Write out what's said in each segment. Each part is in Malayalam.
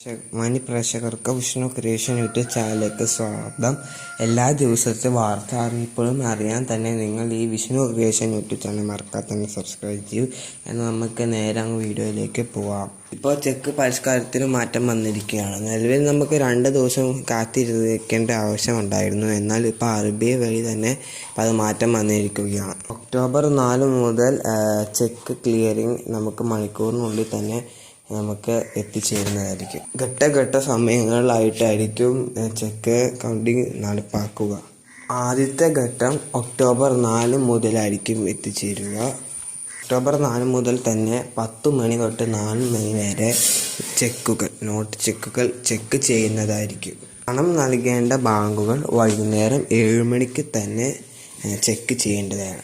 മാന്യ പ്രേക്ഷകർക്ക് വിഷ്ണു ക്രിയേഷൻ യൂട്യൂബ് ചാനലിലേക്ക് സ്വാഗതം. എല്ലാ ദിവസത്തെ വാർത്ത അറിയിപ്പോഴും അറിയാൻ തന്നെ നിങ്ങൾ ഈ വിഷ്ണു ക്രിയേഷൻ യൂട്യൂബ് ചാനൽ മറക്കാതെ തന്നെ സബ്സ്ക്രൈബ് ചെയ്യൂ. എന്ന് നമുക്ക് നേരെ വീഡിയോയിലേക്ക് പോവാം. ഇപ്പോൾ ചെക്ക് പരിഷ്കാരത്തിന് മാറ്റം വന്നിരിക്കുകയാണ്. നിലവിൽ നമുക്ക് രണ്ട് ദിവസം കാത്തിരിക്കേണ്ട ആവശ്യമുണ്ടായിരുന്നു എന്നാൽ ഇപ്പോൾ ആർ ബി ഐ വഴി തന്നെ അത് മാറ്റം വന്നിരിക്കുകയാണ്. ഒക്ടോബർ നാല് മുതൽ ചെക്ക് ക്ലിയറിംഗ് നമുക്ക് മണിക്കൂറിനുള്ളിൽ തന്നെ നമുക്ക് എത്തിച്ചേരുന്നതായിരിക്കും. ഘട്ടഘട്ട സമയങ്ങളിലായിട്ടായിരിക്കും ചെക്ക് കൗണ്ടിങ് നടപ്പാക്കുക. ആദ്യത്തെ ഘട്ടം ഒക്ടോബർ നാല് മുതലായിരിക്കും എത്തിച്ചേരുക. ഒക്ടോബർ നാല് മുതൽ തന്നെ പത്ത് മണി തൊട്ട് നാല് മണി വരെ ചെക്കുകൾ നോട്ട് ചെക്കുകൾ ചെക്ക് ചെയ്യുന്നതായിരിക്കും. പണം നൽകേണ്ട ബാങ്കുകൾ വൈകുന്നേരം ഏഴ് മണിക്ക് തന്നെ ചെക്ക് ചെയ്യേണ്ടതാണ്.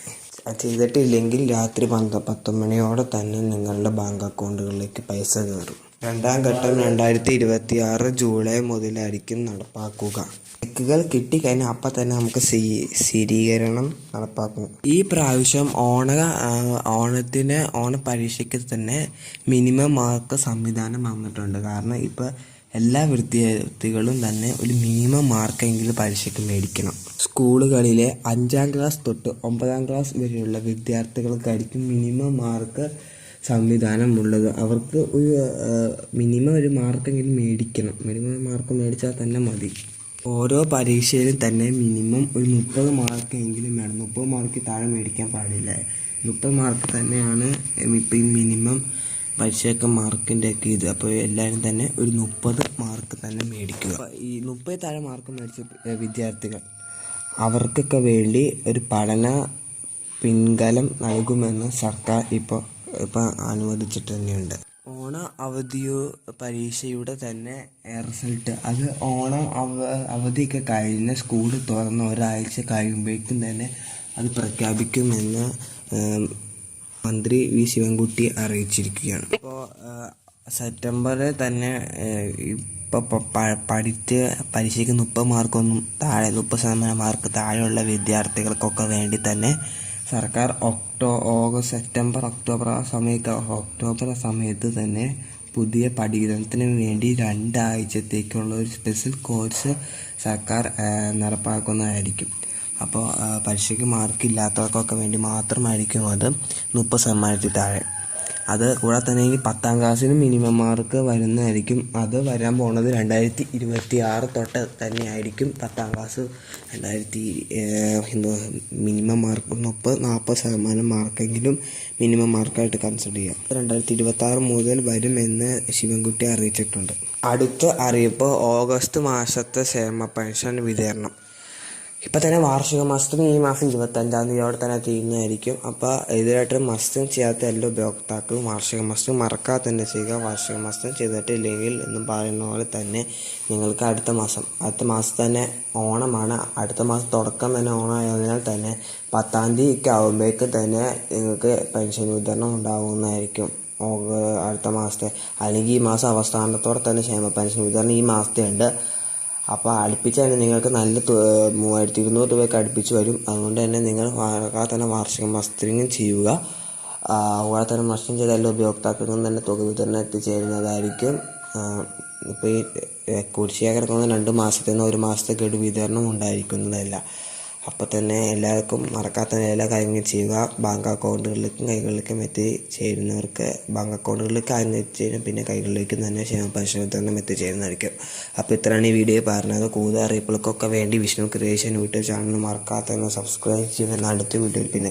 ചെയ്തിട്ടില്ലെങ്കിൽ രാത്രി പന്ത പത്ത് മണിയോടെ തന്നെ നിങ്ങളുടെ ബാങ്ക് അക്കൗണ്ടുകളിലേക്ക് പൈസ കയറും. രണ്ടാം ഘട്ടം രണ്ടായിരത്തി ഇരുപത്തി ആറ് ജൂലൈ മുതലായിരിക്കും നടപ്പാക്കുക. ചെക്കുകൾ കിട്ടിക്കഴിഞ്ഞാൽ അപ്പം തന്നെ നമുക്ക് സ്ഥി സ്ഥിരീകരണം നടപ്പാക്കും. ഈ പ്രാവശ്യം ഓണ ഓണത്തിന് ഓണ പരീക്ഷയ്ക്ക് തന്നെ മിനിമം മാർക്ക് സംവിധാനം വന്നിട്ടുണ്ട്. കാരണം ഇപ്പോൾ എല്ലാ വിദ്യാർത്ഥികളും തന്നെ ഒരു മിനിമം മാർക്കെങ്കിലും പരീക്ഷയ്ക്ക് മേടിക്കണം. സ്കൂളുകളിലെ അഞ്ചാം ക്ലാസ് തൊട്ട് ഒമ്പതാം ക്ലാസ് വരെയുള്ള വിദ്യാർത്ഥികൾക്കായിരിക്കും മിനിമം മാർക്ക് സംവിധാനം ഉള്ളത് അവർക്ക് ഒരു മിനിമം ഒരു മാർക്കെങ്കിലും മേടിക്കണം. മിനിമം മാർക്ക് മേടിച്ചാൽ തന്നെ മതി. ഓരോ പരീക്ഷയിലും തന്നെ മിനിമം ഒരു മുപ്പത് മാർക്കെങ്കിലും വേണം. മുപ്പത് മാർക്ക് താഴെ മേടിക്കാൻ പാടില്ല. മുപ്പത് മാർക്ക് തന്നെയാണ് ഇപ്പം പരീക്ഷയൊക്കെ മാർക്കിന്റെ ഒക്കെ ഇത്. അപ്പോൾ എല്ലാവരും തന്നെ ഒരു മുപ്പത് മാർക്ക് തന്നെ മേടിക്കുക. ഈ മുപ്പത് താഴെ മാർക്ക് മേടിച്ച വിദ്യാർത്ഥികൾ അവർക്കൊക്കെ വേണ്ടി ഒരു പഠന പിൻകലം നൽകുമെന്ന് സർക്കാർ ഇപ്പോൾ ഇപ്പോൾ അനുവദിച്ചിട്ട് തന്നെയുണ്ട്. ഓണ അവധിയോ പരീക്ഷയുടെ തന്നെ റിസൾട്ട്. അത് ഓണം അവ അവധിയൊക്കെ കഴിഞ്ഞ് സ്കൂൾ തുറന്ന് ഒരാഴ്ച കഴിയുമ്പോഴേക്കും തന്നെ അത് പ്രഖ്യാപിക്കുമെന്ന് മന്ത്രി വി ശിവൻകുട്ടി അറിയിച്ചിരിക്കുകയാണ്. ഇപ്പോൾ സെപ്റ്റംബറിൽ തന്നെ ഇപ്പോൾ പഠിച്ച് പരീക്ഷയ്ക്ക് മുപ്പത് മാർക്കൊന്നും താഴെ മുപ്പത് ശതമാനം മാർക്ക് താഴെയുള്ള വിദ്യാർത്ഥികൾക്കൊക്കെ വേണ്ടി തന്നെ സർക്കാർ ഒക്ടോ ഓഗസ്റ്റ് സെപ്റ്റംബർ ഒക്ടോബർ ആ സമയത്ത് ഒക്ടോബർ സമയത്ത് തന്നെ പുതിയ പഠിതത്തിന് വേണ്ടി രണ്ടാഴ്ചത്തേക്കുള്ള ഒരു സ്പെഷ്യൽ കോഴ്സ് സർക്കാർ നടപ്പാക്കുന്നതായിരിക്കും. അപ്പോൾ പരീക്ഷയ്ക്ക് മാർക്ക് ഇല്ലാത്തവർക്കൊക്കെ വേണ്ടി മാത്രമായിരിക്കും അത് മുപ്പത് ശതമാനത്തിൽ താഴെ. അത് കൂടാതെ തന്നെ ഈ പത്താം ക്ലാസ്സിന് മിനിമം മാർക്ക് വരുന്നതായിരിക്കും. അത് വരാൻ പോണത് രണ്ടായിരത്തി ഇരുപത്തി ആറ് തൊട്ട് തന്നെയായിരിക്കും പത്താം ക്ലാസ് രണ്ടായിരത്തി മിനിമം മാർക്ക് മുപ്പത് നാൽപ്പത് ശതമാനം മാർക്കെങ്കിലും മിനിമം മാർക്കായിട്ട് കൺസിഡർ ചെയ്യാം. രണ്ടായിരത്തി ഇരുപത്തി ആറ് മുതൽ വരുമെന്ന് ശിവൻകുട്ടി അറിയിച്ചിട്ടുണ്ട്. അടുത്ത അറിയിപ്പ് ഓഗസ്റ്റ് മാസത്തെ ക്ഷേമ പെൻഷൻ വിതരണം. ഇപ്പം തന്നെ വാർഷിക മസ്തും ഈ മാസം ഇരുപത്തഞ്ചാം തീയതിയോടെ തന്നെ തീരുന്നതായിരിക്കും. അപ്പോൾ ഇതുമായിട്ട് മസ്തും ചെയ്യാത്ത എല്ലാ ഉപയോക്താക്കളും വാർഷിക മസ്തും മറക്കാതെ തന്നെ ചെയ്യുക. വാർഷിക മസ്തം ചെയ്തിട്ടില്ലെങ്കിൽ എന്ന് പറയുന്ന പോലെ തന്നെ നിങ്ങൾക്ക് അടുത്ത മാസം അടുത്ത മാസം തന്നെ ഓണമാണ്. അടുത്ത മാസം തുടക്കം തന്നെ ഓണമായതിനാൽ തന്നെ പത്താം തീയതി ആകുമ്പോഴേക്ക് തന്നെ നിങ്ങൾക്ക് പെൻഷൻ വിതരണം ഉണ്ടാകുന്നതായിരിക്കും അടുത്ത മാസത്തെ അല്ലെങ്കിൽ ഈ മാസം അവസാനത്തോടെ തന്നെ ക്ഷേമ പെൻഷൻ വിതരണം ഈ മാസത്തെ ഉണ്ട്. അപ്പോൾ അടുപ്പിച്ച് തന്നെ നിങ്ങൾക്ക് നല്ല മൂവായിരത്തി ഇരുന്നൂറ് രൂപയൊക്കെ അടുപ്പിച്ച് വരും. അതുകൊണ്ട് തന്നെ നിങ്ങൾ തന്നെ വാർഷിക മസ്റ്ററിങ്ങും ചെയ്യുക. കൂടാതെ തന്നെ മസ്റ്ററിങ് ചെയ്ത എല്ലാ ഉപയോക്താക്കൾക്കും തന്നെ തുക വിതരണം എത്തിച്ചേരുന്നതായിരിക്കും. ഇപ്പോൾ ഈ കുടിശ്ശിക കിടക്കുന്ന രണ്ട് മാസത്തിൽ നിന്ന് ഒരു മാസത്തേക്ക് വിതരണം ഉണ്ടായിരിക്കുന്നതല്ല. അപ്പോൾ തന്നെ എല്ലാവർക്കും മറക്കാത്ത എല്ലാ കാര്യങ്ങളും ചെയ്യുക. ബാങ്ക് അക്കൗണ്ടുകളിലേക്കും കൈകളിലേക്കും എത്തി എത്തിച്ചേരുന്നവർക്ക് ബാങ്ക് അക്കൗണ്ടുകളിലേക്ക് ആദ്യം എത്തിച്ചേരും പിന്നെ കൈകളിലേക്കും തന്നെ ക്ഷേമ പരിശോധനം എത്തിച്ചേരുന്നതായിരിക്കും അപ്പോൾ ഇത്രയാണ് ഈ വീഡിയോ പറഞ്ഞത്. കൂടുതൽ അറിയിപ്പുകൾക്കൊക്കെ വേണ്ടി വിഷ്ണു ക്രിയേഷൻ യൂട്യൂബ് ചാനൽ മറക്കാത്ത സബ്സ്ക്രൈബ് ചെയ്യുന്ന അടുത്ത വീഡിയോയിൽ പിന്നെ